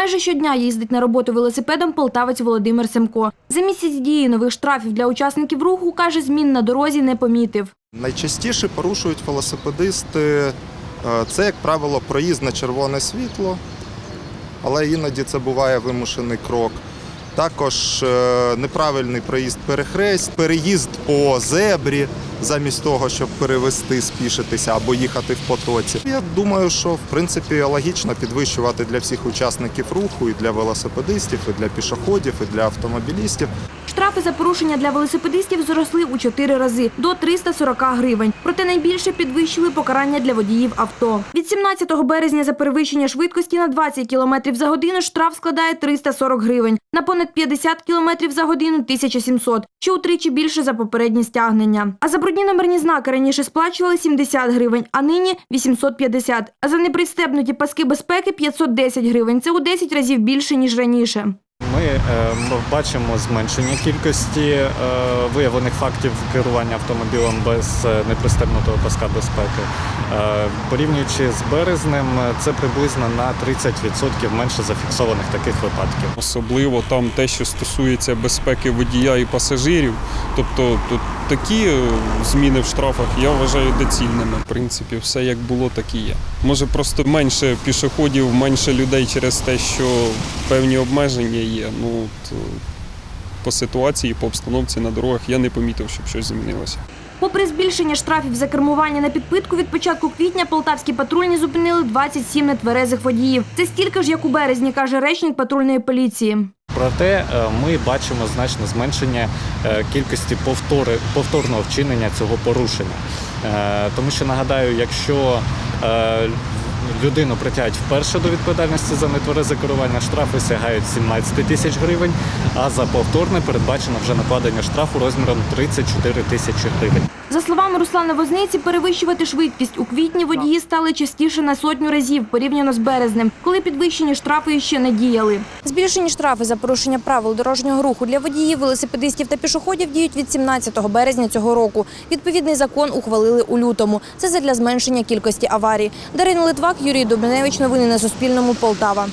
Майже щодня їздить на роботу велосипедом полтавець Володимир Семко. За місяць дії нових штрафів для учасників руху, каже, змін на дорозі не помітив. Найчастіше порушують велосипедисти. е, Це, як правило, проїзд на червоне світло, але іноді це буває вимушений крок. Також е, неправильний проїзд перехрест, переїзд по зебрі, замість того, щоб перевести, спішитися або їхати в потоці. Я думаю, що в принципі логічно підвищувати для всіх учасників руху, і для велосипедистів, і для пішоходів, і для автомобілістів. Штрафи за порушення для велосипедистів зросли у чотири рази до 340 гривень. Проте найбільше підвищили покарання для водіїв авто. Від 17 березня за перевищення швидкості на 20 км за годину штраф складає 340 гривень, на понад 50 км за годину 1700, що утричі більше за попередні стягнення. А за брудні номерні знаки раніше сплачували 70 гривень, а нині 850. А за непристебнуті паски безпеки 510 гривень. Це у 10 разів більше ніж раніше. Ми е, бачимо зменшення кількості е, виявлених фактів керування автомобілем без е, непристебнутого паска безпеки. Порівнюючи з березнем, це приблизно на 30% менше зафіксованих таких випадків. Особливо там те, що стосується безпеки водія і пасажирів. Тобто тут такі е, зміни в штрафах я вважаю доцільними. В принципі, все як було, так і є. Може просто менше пішоходів, менше людей через те, що певні обмеження є. Ну от, е, по ситуації, по обстановці на дорогах я не помітив, щоб щось змінилося. Попри збільшення штрафів за кермування на підпитку, від початку квітня полтавські патрульні зупинили 27 нетверезих водіїв. Це стільки ж, як у березні, каже речник патрульної поліції. Проте е, ми бачимо значне зменшення е, кількості повтори, повторного вчинення цього порушення. Е, Тому що нагадаю, якщо людину притягують вперше до відповідальності за нетверезе керування, штрафи сягають 17 тисяч гривень, а за повторне передбачено вже накладення штрафу розміром 34 тисячі гривень. За словами Руслана Возниці, перевищувати швидкість у квітні водії стали частіше на сотню разів порівняно з березнем, коли підвищені штрафи ще не діяли. Збільшені штрафи за порушення правил дорожнього руху для водіїв, велосипедистів та пішоходів діють від 17 березня цього року. Відповідний закон ухвалили у лютому. Це задля зменшення кількості аварій. Дарина Литвак, Юрій Дубневич. Новини на Суспільному. Полтава.